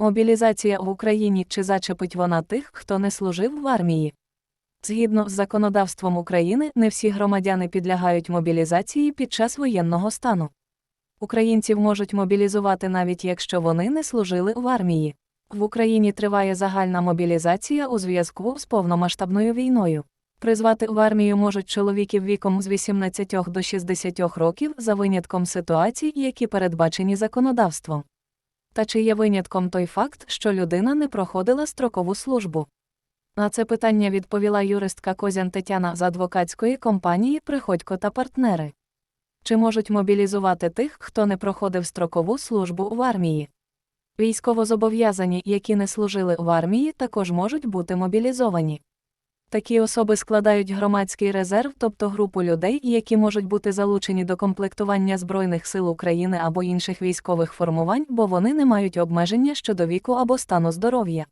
Мобілізація в Україні чи зачепить вона тих, хто не служив в армії? Згідно з законодавством України, не всі громадяни підлягають мобілізації під час воєнного стану. Українців можуть мобілізувати навіть якщо вони не служили в армії. В Україні триває загальна мобілізація у зв'язку з повномасштабною війною. Призвати в армію можуть чоловіків віком з 18 до 60 років за винятком ситуацій, які передбачені законодавством. Та чи є винятком той факт, що людина не проходила строкову службу? На це питання відповіла юристка Козян Тетяна з адвокатської компанії Приходько та партнери. Чи можуть мобілізувати тих, хто не проходив строкову службу в армії? Військовозобов'язані, які не служили в армії, також можуть бути мобілізовані. Такі особи складають громадський резерв, тобто групу людей, які можуть бути залучені до комплектування Збройних сил України або інших військових формувань, бо вони не мають обмеження щодо віку або стану здоров'я.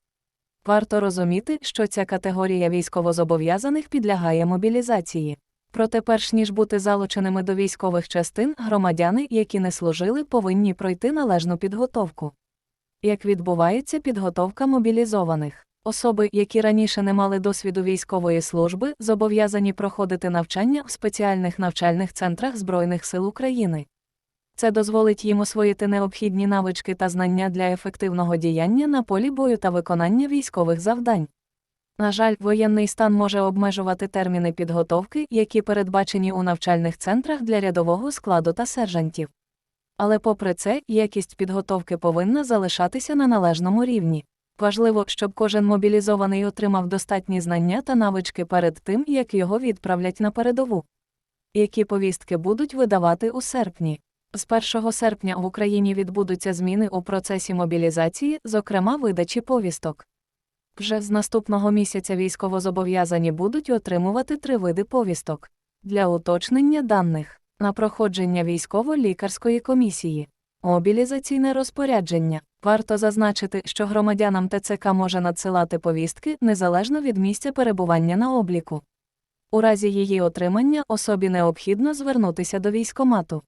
Варто розуміти, що ця категорія військовозобов'язаних підлягає мобілізації. Проте, перш ніж бути залученими до військових частин, громадяни, які не служили, повинні пройти належну підготовку. Як відбувається підготовка мобілізованих? Особи, які раніше не мали досвіду військової служби, зобов'язані проходити навчання в спеціальних навчальних центрах Збройних сил України. Це дозволить їм освоїти необхідні навички та знання для ефективного діяння на полі бою та виконання військових завдань. На жаль, воєнний стан може обмежувати терміни підготовки, які передбачені у навчальних центрах для рядового складу та сержантів. Але попри це, якість підготовки повинна залишатися на належному рівні. Важливо, щоб кожен мобілізований отримав достатні знання та навички перед тим, як його відправлять на передову. Які повістки будуть видавати у серпні? З 1 серпня в Україні відбудуться зміни у процесі мобілізації, зокрема видачі повісток. Вже з наступного місяця військовозобов'язані будуть отримувати три види повісток для уточнення даних на проходження військово-лікарської комісії, мобілізаційне розпорядження. Варто зазначити, що громадянам ТЦК може надсилати повістки незалежно від місця перебування на обліку. У разі її отримання особі необхідно звернутися до військомату.